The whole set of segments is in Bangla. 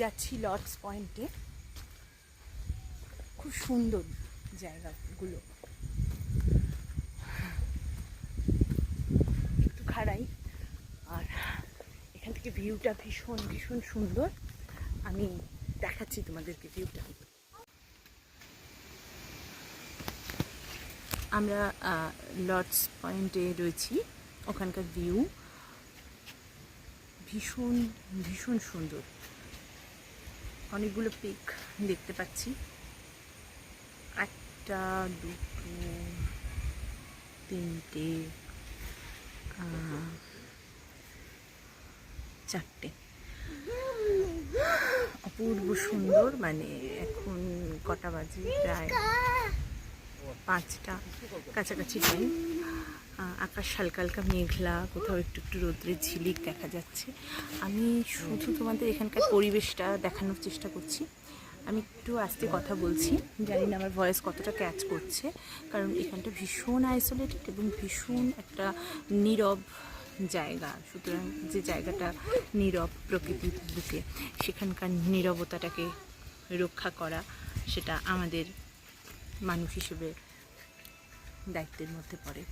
যাচ্ছি লর্ডস পয়েন্টে খুব সুন্দর জায়গাগুলো। একটু খাড়াই। আর এখান থেকে ভিউটা ভীষণ ভীষণ সুন্দর। আমি দেখাচ্ছি তোমাদেরকে ভিউটা আমরা লর্ডস পয়েন্টে রয়েছি। ওখানকার ভিউ ভীষণ ভীষণ সুন্দর। অনেকগুলো পিক দেখতে পাচ্ছি। একটা, দুটো, তিনটে চারটে। অপূর্ব সুন্দর মানে এখন কটা বাজে? প্রায় পাঁচটা কাছাকাছি টাইম আকাশ হালকা হালকা মেঘলা, কোথাও একটু একটু রোদ্রের ঝিলিক দেখা যাচ্ছে। আমি শুধু তোমাদের এখানকার পরিবেশটা দেখানোর চেষ্টা করছি। আমি একটু আস্তে কথা বলছি। জানি না আমার ভয়েস কতটা ক্যাচ করছে, কারণ এখানটা ভীষণ আইসোলেটেড এবং ভীষণ একটা নীরব জায়গা। সুতরাং যে জায়গাটা নীরব প্রকৃতির বুকে, সেখানকার নীরবতাটাকে রক্ষা করা সেটা আমাদের মানুষ হিসেবে দায়িত্বের মধ্যে পড়ে।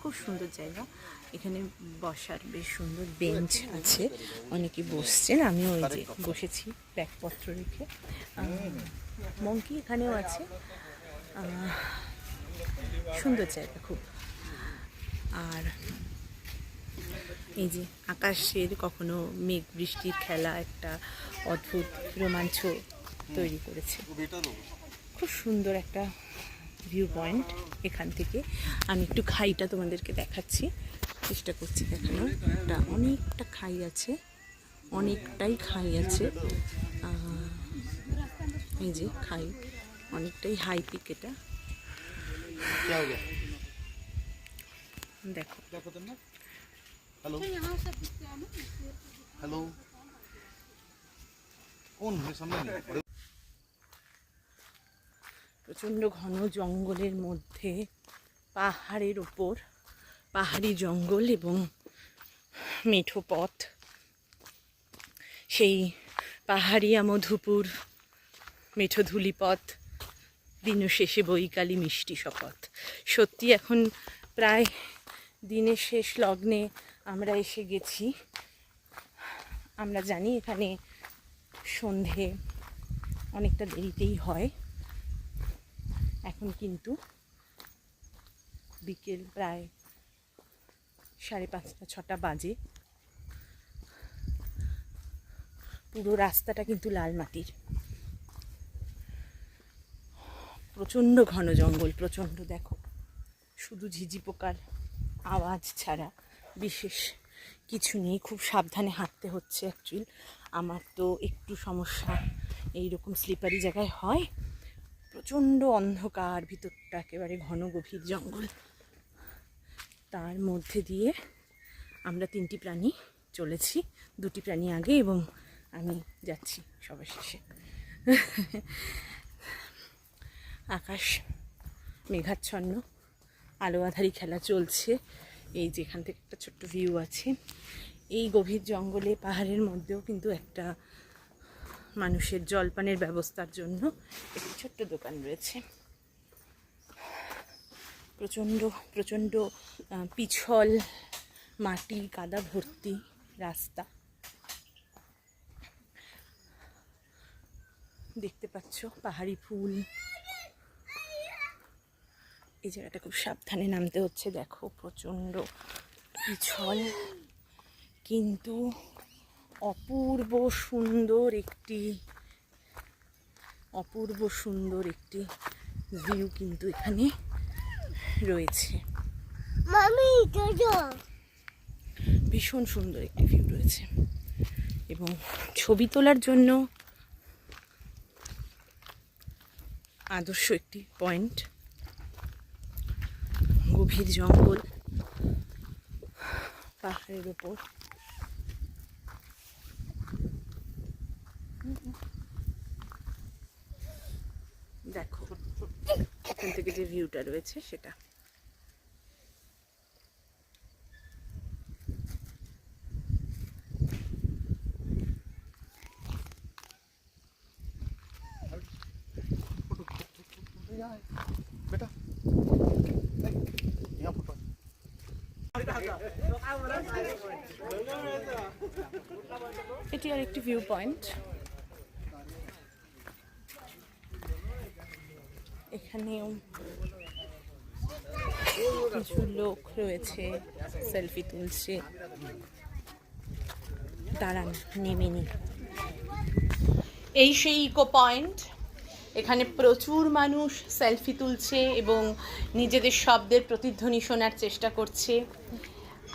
খুব সুন্দর জায়গা। এখানে বসার বেশ সুন্দর বেঞ্চ আছে। অনেকে বসছেন আমি ওই যে বসেছি ব্যাগপত্র রেখে। মঙ্কি এখানেও আছে। সুন্দর জায়গা খুব। আর এই যে আকাশের কখনো মেঘ বৃষ্টির খেলা একটা অদ্ভুত রোমাঞ্চ তৈরি করেছে। খুব সুন্দর একটা ভিউ পয়েন্ট এখান থেকে। আমি একটু খাইটা তোমাদেরকে দেখাচ্ছি। চেষ্টা করছি দেখানোর। এটা অনেকটা খাই আছে। অনেকটাই খাই আছে। এই যে খাই। অনেকটাই হাই পিক এটা। দেখো। হ্যালো হ্যালো কোন? সামনে প্রচণ্ড ঘন জঙ্গলের মধ্যে, পাহাড়ের ওপর, পাহাড়ি জঙ্গল এবং মেঠো পথ। সেই পাহাড়িয়া মধুপুর মেঠো ধুলিপথ দিন শেষে বৈকালী মিষ্টি শপথ। সত্যি এখন প্রায় দিনের শেষ লগ্নে আমরা এসে গেছি। আমরা জানি এখানে সন্ধে অনেকটা দেরিতেই হয়। এখন কিন্তু বিকেল প্রায় সাড়ে পাঁচটা, ছটা বাজে। পুরো রাস্তাটা কিন্তু লাল মাটির। প্রচণ্ড ঘন জঙ্গল, প্রচণ্ড, দেখো। শুধু ঝিঝি পোকার আওয়াজ ছাড়া বিশেষ কিছু নেই। খুব সাবধানে হাঁটতে হচ্ছে অ্যাকচুয়ালি আমার তো একটু সমস্যা। এই রকম স্লিপারি জায়গায় হয়। প্রচণ্ড অন্ধকার, ভিতরটা একেবারে ঘন গভীর জঙ্গল। তার মধ্যে দিয়ে আমরা তিনটি প্রাণী চলেছি। দুটি প্রাণী আগে এবং আমি যাচ্ছি সবার শেষে। আকাশ মেঘাচ্ছন্ন, আলো আধারি খেলা চলছে। এই যেখান থেকে একটা ছোট্ট ভিউ আছে। এই গভীর জঙ্গলে, পাহাড়ের মধ্যেও কিন্তু একটা মানুষের জলপানের ব্যবস্থার জন্য একটি ছোট্ট দোকান রয়েছে। প্রচণ্ড প্রচণ্ড পিছল, মাটি, কাদা ভর্তি রাস্তা। দেখতে পাচ্ছ পাহাড়ি ফুল। এই জায়গাটা খুব সাবধানে নামতে হচ্ছে। দেখো প্রচণ্ড পিছল। কিন্তু অপূর্ব সুন্দর একটি অপূর্ব সুন্দর একটি ভিউ কিন্তু এখানে রয়েছে। ভীষণ সুন্দর একটি ভিউ রয়েছে। এবং ছবি তোলার জন্য আদর্শ একটি পয়েন্ট গভীর জঙ্গল পাহাড়ের ওপর দেখো এখান থেকে যে ভিউটা রয়েছে সেটা। এটি আর একটি ভিউ পয়েন্ট এখানেও কিছু লোক রয়েছে সেলফি তুলছে। দাঁড়ান, নেমে নি। এই সেই ইকো পয়েন্ট এখানে প্রচুর মানুষ সেলফি তুলছে এবং নিজেদের শব্দের প্রতিধ্বনি শোনার চেষ্টা করছে।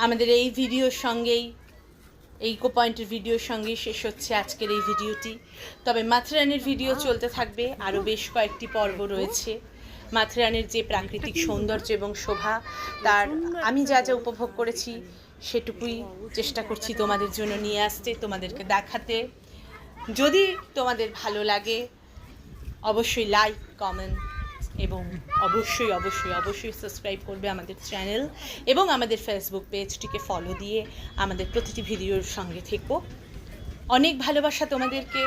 আমাদের এই ভিডিওর সঙ্গেই এই ইকো পয়েন্টের ভিডিওর সঙ্গে শেষ হচ্ছে আজকের এই ভিডিওটি। তবে মাথেরানের ভিডিও চলতে থাকবে, আরও বেশ কয়েকটি পর্ব রয়েছে। মাথেরানের যে প্রাকৃতিক সৌন্দর্য এবং শোভা, তার আমি যা যা উপভোগ করেছি, সেটুকুই চেষ্টা করছি তোমাদের জন্য নিয়ে আসতে, তোমাদেরকে দেখাতে। যদি তোমাদের ভালো লাগে, অবশ্যই লাইক কমেন্ট এবং অবশ্যই অবশ্যই অবশ্যই সাবস্ক্রাইব করবে আমাদের চ্যানেল এবং আমাদের ফেসবুক পেজটিকে ফলো দিয়ে আমাদের প্রতিটি ভিডিওর সঙ্গে থেকো। অনেক ভালোবাসা তোমাদেরকে,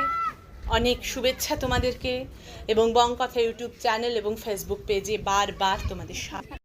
অনেক শুভেচ্ছা তোমাদেরকে এবং বং কথা ইউটিউব চ্যানেল এবং ফেসবুক পেজে বারবার তোমাদের সাথে